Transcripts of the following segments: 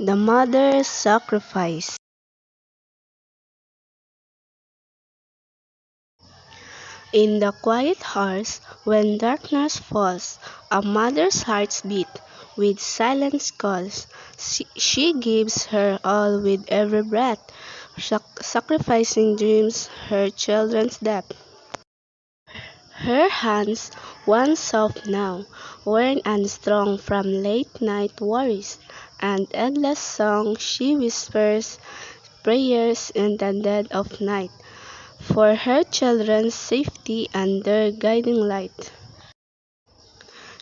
The Mother's Sacrifice In the quiet hours, when darkness falls, a mother's heart beats with silent calls. She, she gives her all with every breath, sac- sacrificing dreams, her children's death. Her hands, once soft now, worn and strong from late night worries and endless song, she whispers prayers in the dead of night for her children's safety and their guiding light.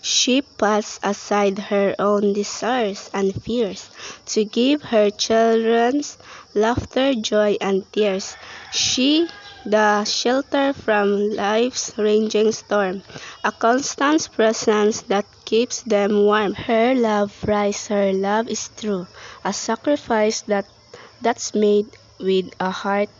She puts aside her own desires and fears to give her children's laughter, joy, and tears. She the shelter from life's raging storm, a constant presence that keeps them warm. Her love price, her love is true, a sacrifice that that's made with a heart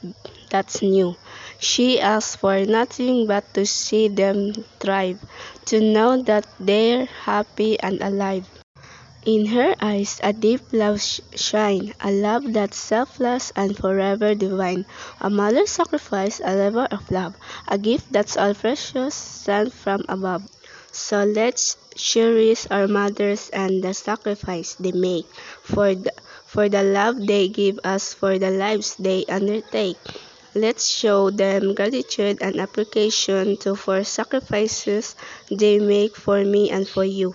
that's new. She asks for nothing but to see them thrive, to know that they're happy and alive. In her eyes a deep love sh- shine, a love that's selfless and forever divine. A mother's sacrifice, a labor of love, a gift that's all precious, sent from above. So let's cherish our mothers and the sacrifice they make for the, for the love they give us, for the lives they undertake. Let's show them gratitude and appreciation to for sacrifices they make for me and for you.